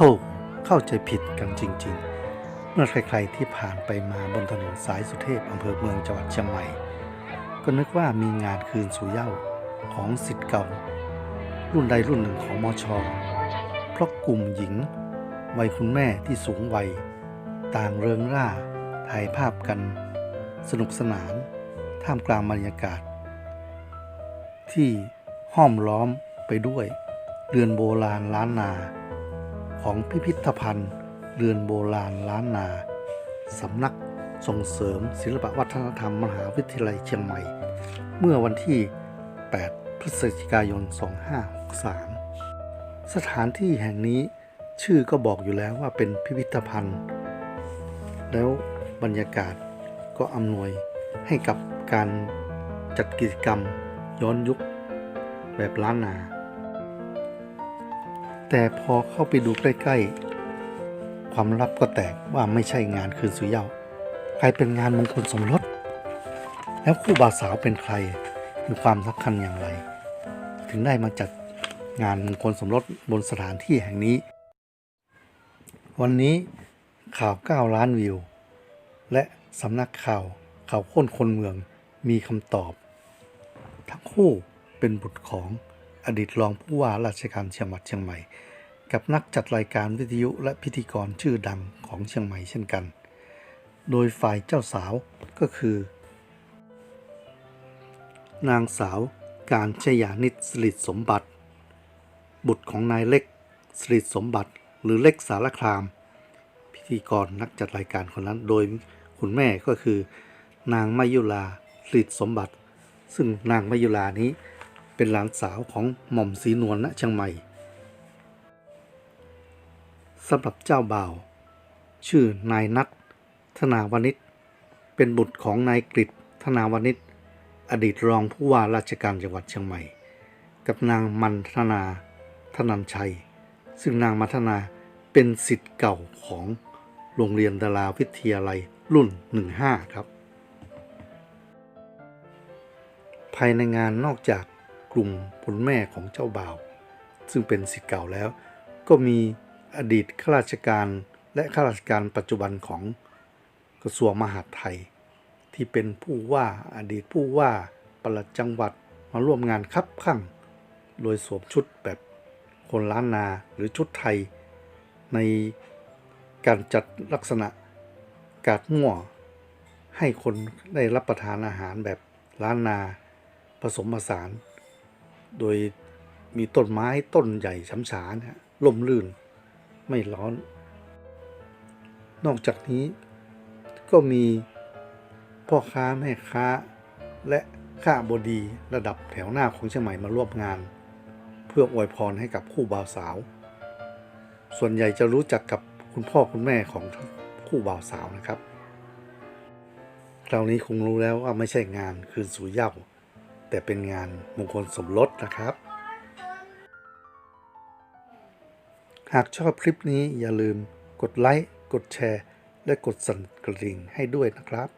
โทษเข้าใจผิดกันจริง ๆ เมื่อใครๆที่ผ่านไปมาบนถนนสายสุเทพอำเภอเมืองจังหวัดเชียงใหม่ ก็นึกว่ามีงานคืนสู่เย้าของสิทธิ์เก่า รุ่นใดรุ่นหนึ่งของมอชอเพราะกลุ่มหญิง วัยคุณแม่ที่สูงวัย ต่างเริงร่าถ่ายภาพกัน สนุกสนาน ท่ามกลางบรรยากาศ ที่ห้อมล้อมไปด้วย เรือนโบราณล้านนา ของพิพิธภัณฑ์ เรือนโบราณล้านนา สำนักส่งเสริมศิลปวัฒนธรรมมหาวิทยาลัยเชียงใหม่ เมื่อวันที่ 8 พฤศจิกายน 2563 สถานที่แห่งนี้ชื่อก็บอกอยู่แล้วว่าเป็นพิพิธภัณฑ์ แล้วบรรยากาศก็อำนวยให้กับการจัดกิจกรรมย้อนยุคแบบล้านนา แต่พอเข้าไปดูใกล้ๆ ความลับก็แตกว่าไม่ใช่งานคืนสุเย้ากลายเป็นงานมงคลสมรส แล้วคู่บ่าวสาวเป็นใครมีความสำคัญอย่างไร ถึงได้มาจัดงานมงคลสมรสบนสถานที่แห่งนี้ วันนี้ข่าว 9 ล้านวิว และสำนักข่าวข่าวค้นคนเมืองมีคำตอบ ทั้งคู่เป็นบุตรของ อดีตรองผู้ว่าราชการเชียงใหม่เชียงใหม่ กับนักจัดรายการวิทยุและพิธีกรชื่อดังของเชียงใหม่เช่นกัน โดยฝ่ายเจ้าสาวก็คือ นางสาวการชยานิตสิริสมบัติ บุตรของนายเล็กสิริสมบัติ หรือเล็กสารคราม พิธีกรนักจัดรายการคนนั้นโดยคุณแม่ก็คือ นางมายุลาสิริสมบัติ ซึ่งนางมายุลานี้ เป็นหลานสาวของหม่อมศรีนวลณเชียงใหม่สำหรับเจ้าบ่าว ชื่อนายนัทธนาวณิชเป็นบุตรของนายกฤษธนาวณิชอดีตรองผู้ว่าราชการจังหวัดเชียงใหม่ กับนางมันธนาธนันชัย ซึ่งนางมัทนาเป็นสิทธิ์เก่าของโรงเรียนดาราวิทยาลัยรุ่น 15 ครับ ภายในงานนอกจาก กลุ่มคุณแม่ของเจ้าบ่าว ซึ่งเป็นสิทธิ์เก่าแล้ว ก็มีอดีตข้าราชการและข้าราชการปัจจุบันของกระทรวงมหาดไทย ที่เป็นผู้ว่าอดีตผู้ว่าปลัดจังหวัดมาร่วมงานคับข้างโดยสวมชุดแบบคนล้านนาหรือชุดไทย ในการจัดลักษณะกาดมั่วให้คนได้รับประทานอาหารแบบล้านนาผสมผสาน โดยมีต้นไม้ต้นใหญ่ช้ำฉานะฮะล่มลื่นไม่ร้อน นอกจากนี้ก็มีพ่อค้าแม่ค้า และข้าบดีระดับแถวหน้าของเชียงใหม่มาร่วมงาน เพื่ออวยพรให้กับคู่บ่าวสาว ส่วนใหญ่จะรู้จักกับคุณพ่อคุณแม่ของคู่บ่าวสาวนะครับ คราวนี้คงรู้แล้วว่าไม่ใช่งานคืนสู่เหย้า แต่เป็นงานมงคลสมรสนะครับ หากชอบคลิปนี้อย่าลืมกดไลค์ กดแชร์ และกดสั่นกระดิ่งให้ด้วยนะครับ